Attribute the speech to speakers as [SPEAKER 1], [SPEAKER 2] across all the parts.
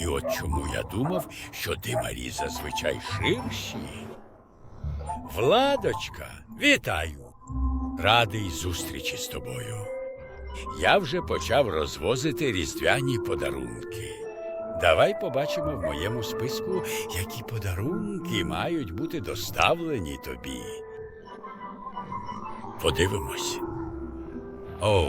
[SPEAKER 1] І от чому я думав, що димарі зазвичай ширші. Владочка, вітаю! Радий зустрічі з тобою. Я вже почав розвозити різдвяні подарунки. Давай побачимо в моєму списку, які подарунки мають бути доставлені тобі. Подивимось. О,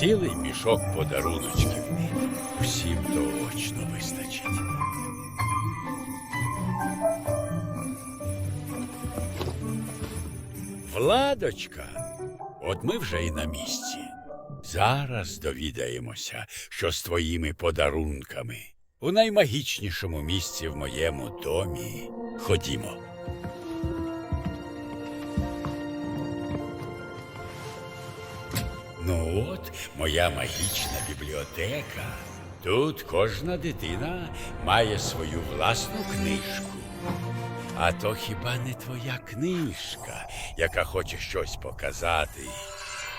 [SPEAKER 1] Цілий мішок подаруночків. Всім точно вистачить. Владочка, от ми вже і на місці. Зараз довідаємося, що з твоїми подарунками у наймагічнішому місці в моєму домі. Ходімо. Ну от, моя магічна бібліотека. Тут кожна дитина має свою власну книжку. А то хіба не твоя книжка, яка хоче щось показати?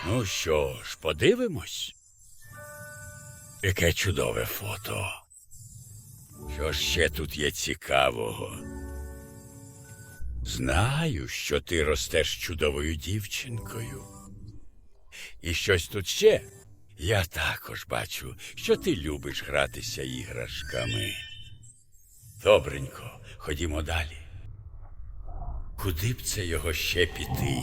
[SPEAKER 1] Ну що ж, подивимось? Яке чудове фото. Що ще тут є цікавого? Знаю, що ти ростеш чудовою дівчинкою. І щось тут ще. Я також бачу, що ти любиш гратися іграшками. Добренько, ходімо далі. Куди б це його ще піти?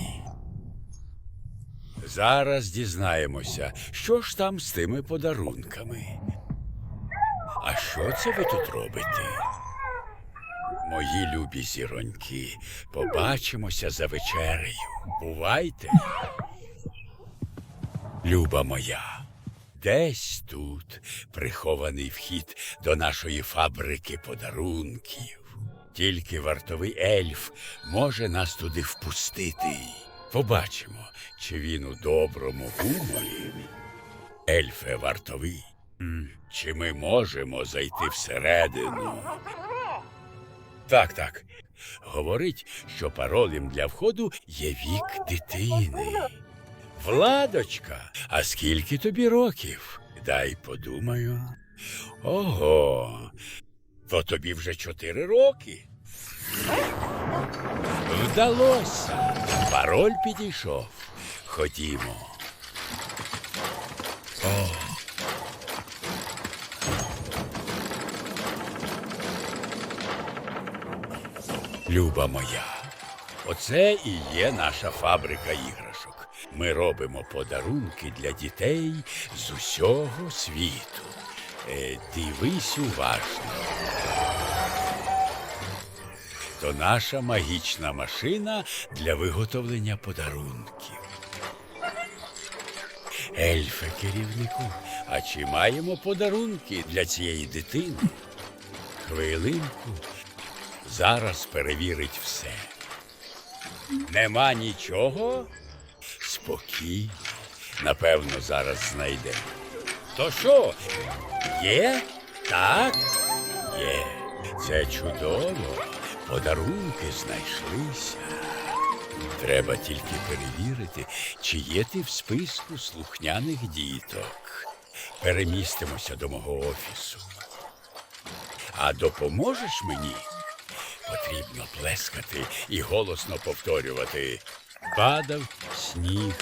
[SPEAKER 1] Зараз дізнаємося, що ж там з тими подарунками. А що це ви тут робите? Мої любі зіроньки, побачимося за вечерею. Бувайте. Люба моя, десь тут прихований вхід до нашої фабрики подарунків. Тільки вартовий ельф може нас туди впустити. Побачимо, чи він у доброму гуморі. Ельфе вартовий. Чи ми можемо зайти всередину? Так, так. Говорить, що паролем для входу є вік дитини. Владочка, а скільки тобі років? Дай подумаю. Ого, то тобі вже чотири роки. Вдалося. Пароль підійшов. Ходімо. О. Люба моя, оце і є наша фабрика іграшок. Ми робимо подарунки для дітей з усього світу. Е, дивись уважно. То наша магічна машина для виготовлення подарунків. Ельфе, керівнику, а чи маємо подарунки для цієї дитини? Хвилинку. Зараз перевірить все. Нема нічого? Спокійно. Напевно, зараз знайде. То що? Є? Так? Є. Це чудово. Подарунки знайшлися. Треба тільки перевірити, чи є ти в списку слухняних діток. Перемістимося до мого офісу. А допоможеш мені? Потрібно плескати і голосно повторювати. Падав сніг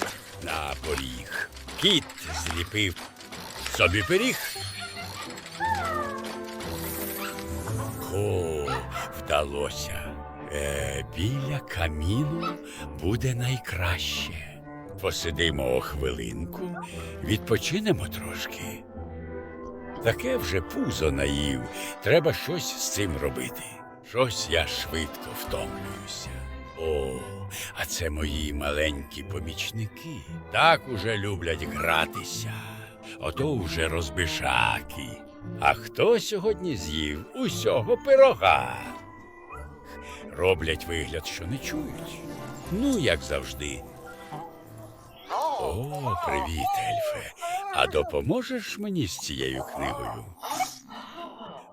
[SPEAKER 1] на поріг. Кіт зліпив собі пиріг. О, вдалося. Е, біля каміну буде найкраще. Посидимо хвилинку, відпочинемо трошки. Таке вже пузо наїв. Треба щось з цим робити. Щось я швидко втомлююся. О, а це мої маленькі помічники. Так уже люблять гратися. Ото вже розбишаки. А хто сьогодні з'їв усього пирога? Роблять вигляд, що не чують. Ну, як завжди. О, привіт, Ельфе. А допоможеш мені з цією книгою?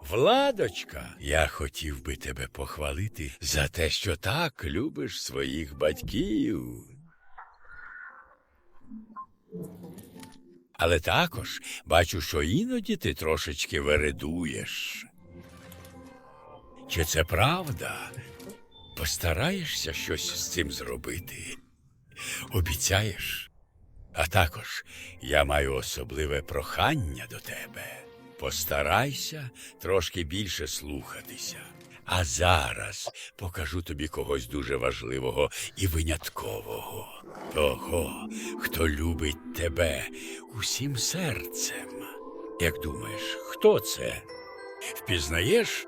[SPEAKER 1] Владочка, я хотів би тебе похвалити за те, що так любиш своїх батьків. Але також бачу, що іноді ти трошечки вередуєш. Чи це правда? Постараєшся щось з цим зробити? Обіцяєш? А також я маю особливе прохання до тебе. Постарайся трошки більше слухатися. А зараз покажу тобі когось дуже важливого і виняткового. Того, хто любить тебе усім серцем. Як думаєш, хто це? Впізнаєш?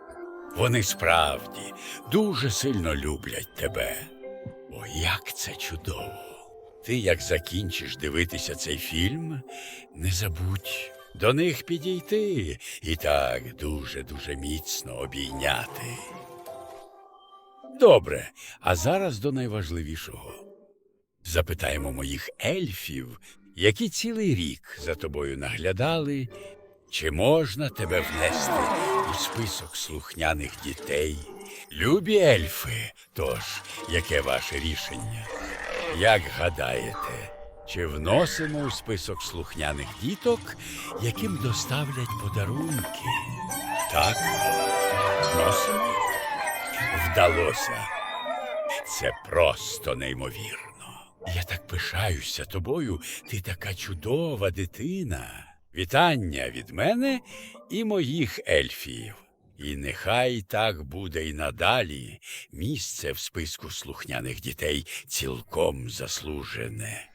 [SPEAKER 1] Вони справді дуже сильно люблять тебе. О, як це чудово! Ти, як закінчиш дивитися цей фільм, не забудь до них підійти і так дуже-дуже міцно обійняти. Добре, а зараз до найважливішого. Запитаємо моїх ельфів, які цілий рік за тобою наглядали, чи можна тебе внести у список слухняних дітей? Любі ельфи, тож, яке ваше рішення? Як гадаєте, чи вносимо у список слухняних діток, яким доставлять подарунки? Так, вносимо? Вдалося. Це просто неймовірно. Я так пишаюся тобою, ти така чудова дитина. Вітання від мене і моїх ельфів. І нехай так буде й надалі. Місце в списку слухняних дітей цілком заслужене.